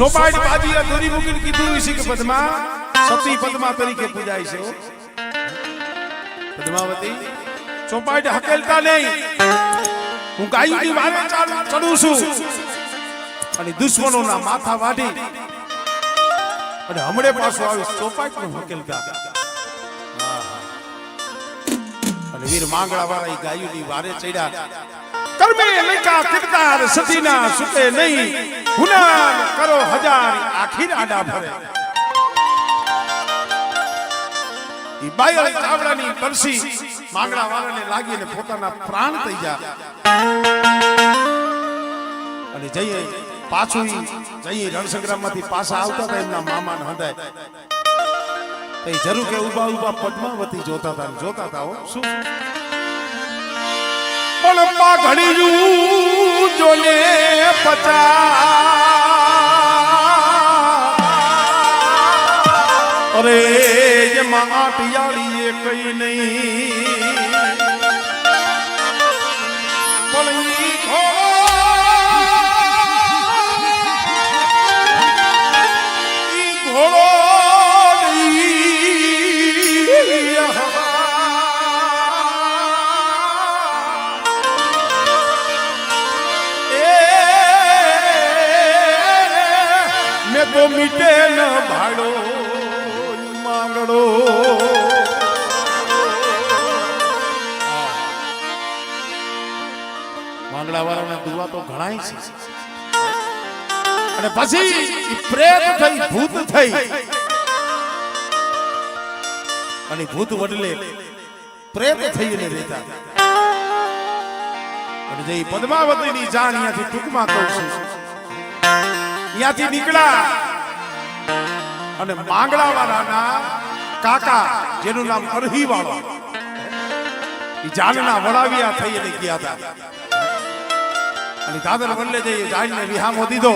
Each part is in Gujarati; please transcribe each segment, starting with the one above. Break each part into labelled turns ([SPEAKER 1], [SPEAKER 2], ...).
[SPEAKER 1] સોપાટ બાજી અધૂરી મૂકીને કીધું છે કે સતી પદ્મા તરીકે પૂજાય છે પદ્માવતી ચોપાટ હકેલતા નહીં. હું ગાયની વારે ચડું છું. અને દુશ્મનોના માથા વાઢી. અને હમણે પાછો આવી ચોપાટનું હકેલતા. અને વીર માંગળા વાળા ગાયુની વારે ચડ્યા. કર્મે લંકા કિરદાર સતીના સુતે નહીં. ગુનાન કરો હજાર આખીર આડા ભરે. ઈ બાયલ ચાવડાની પરસી માંગડા વાળાને લાગીને પોતાના પ્રાણ થઈ જા અને જઈએ પાછું જઈએ રણસંગ્રામમાંથી પાછા આવતા હતા, એમના મામાને હંધાય. એ જરૂર કે ઊભા ઊભા પદ્માવતી જોતા હતા જોતા હતા શું? પણ પાઘડિયું જોને પચા અરે એમાં આટિયાળીએ કઈ નહીં. એ મીટે ન ભાડો માંગડો માંગડા વાળાના દુવા તો ઘણા છે. અને પછી પ્રેત થઈ, ભૂત થઈ. અને ભૂત વડલે પ્રેત થઈને રહેતા. અને જે પદ્માવતીની જાન અહીંયાથી ટૂંકમાં કહું છું. અહીંયાથી નીકળ્યા. અને માંગડા વાળાના કાકા, જેનું નામ અરહી વાળો જાનના વડાવિયા થઈ અને ગયા હતા. અને દાદર વલ્લે જઈએ જાનને વિહામો દીધો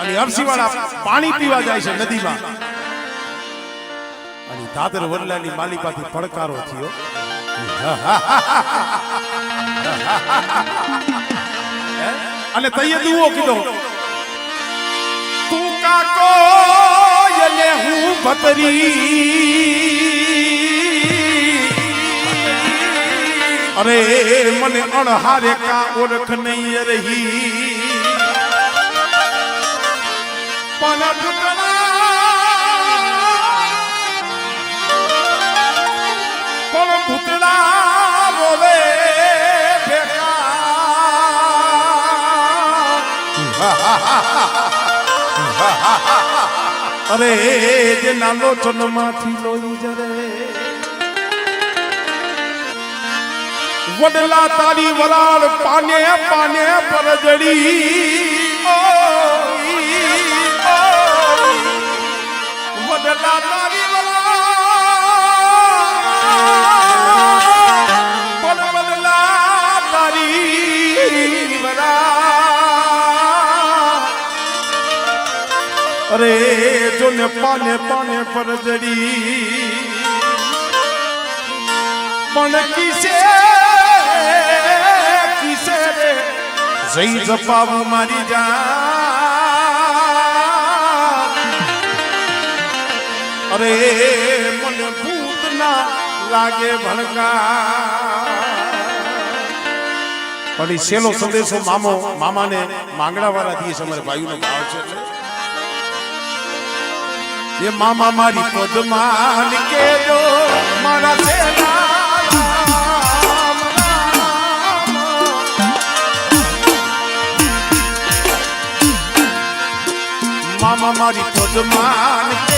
[SPEAKER 1] અને અરસીવાળા પાણી પીવા જાય છે નદીમાં. અને દાદર વલ્લાની માલિકાથી પડકારો થયો. અને તૈયે દુવો કીધો કાકો યલે હું ભતરી. અરે, મને અણહારે કા ઓળખ નહીં રહી. પણ પણ ભૂતળા રોવે ભેગા અરે જે નાલો ચનમાંથી લોહી જરે. વડલા તારી વરાળ પાને પાને પરજડી. વડલા તારી વરાળ અરે જોને પાને પાને પરજડી પણ કિસે કિસે જઈ જપાવું મારી જા અરે મને ભૂત ના લાગે ભણકા પણ સેલો સંદેશો મામો મામાને માંગડા વાળા દીએ અમારે ભાઈનો ભાવ છે એ મામા મારી પદમાન કેજો મારા રામ. મામા મારી પદમાન કેજો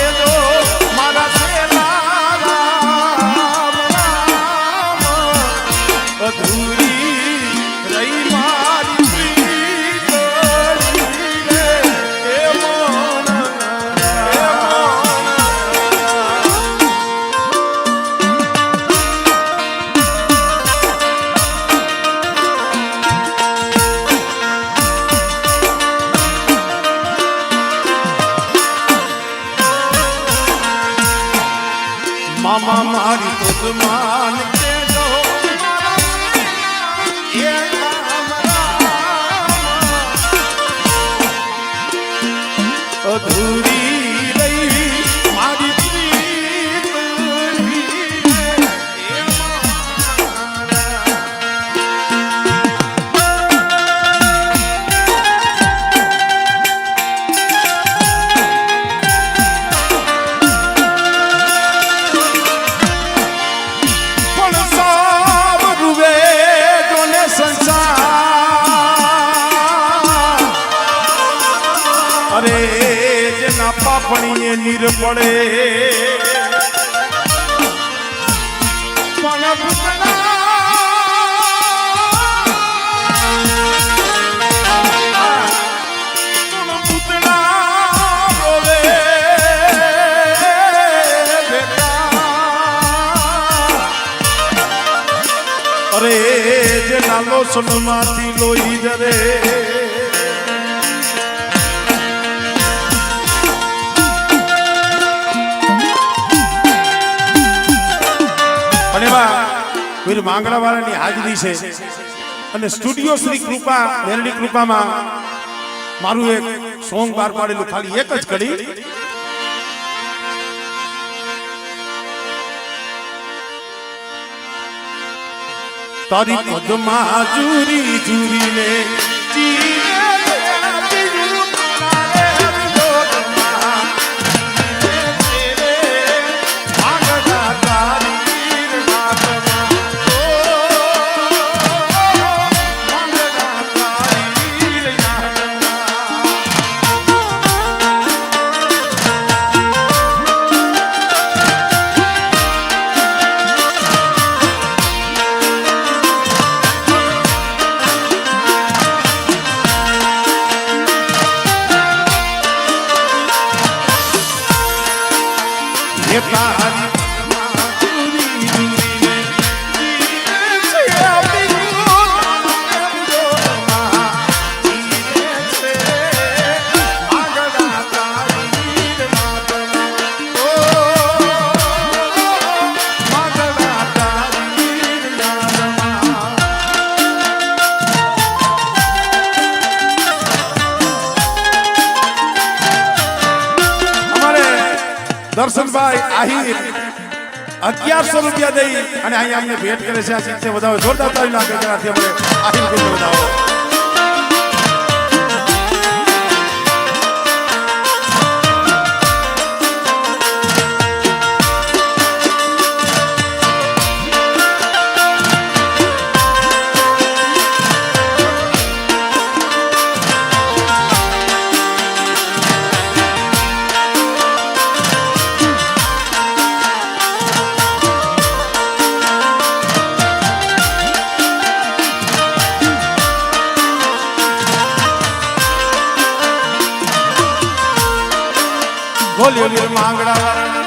[SPEAKER 1] જેના પાપણીએ નીર પડે પણ ભૂતના અરે જે લાલો સોનમાંથી લોહી જરે. વીર માંગણાવાળાની હાજરી છે. અને સ્ટુડિયો શ્રી કૃપા મેરડી કૃપામાં મારું એક સોંગ બહાર પાડેલું, ખાલી એક જ કડી. તારી પદમાં જુરી જુરીને દર્શનભાઈ આહિર. અગિયારસો રૂપિયા દઈ અને અહીંયા અમને ભેટ કરે છે. આ ચિત્તે વધારે જોરદાર તાળી નાખે જેનાથી અમને આહિર વધાવો બોલ્યો લ્યો માંગડા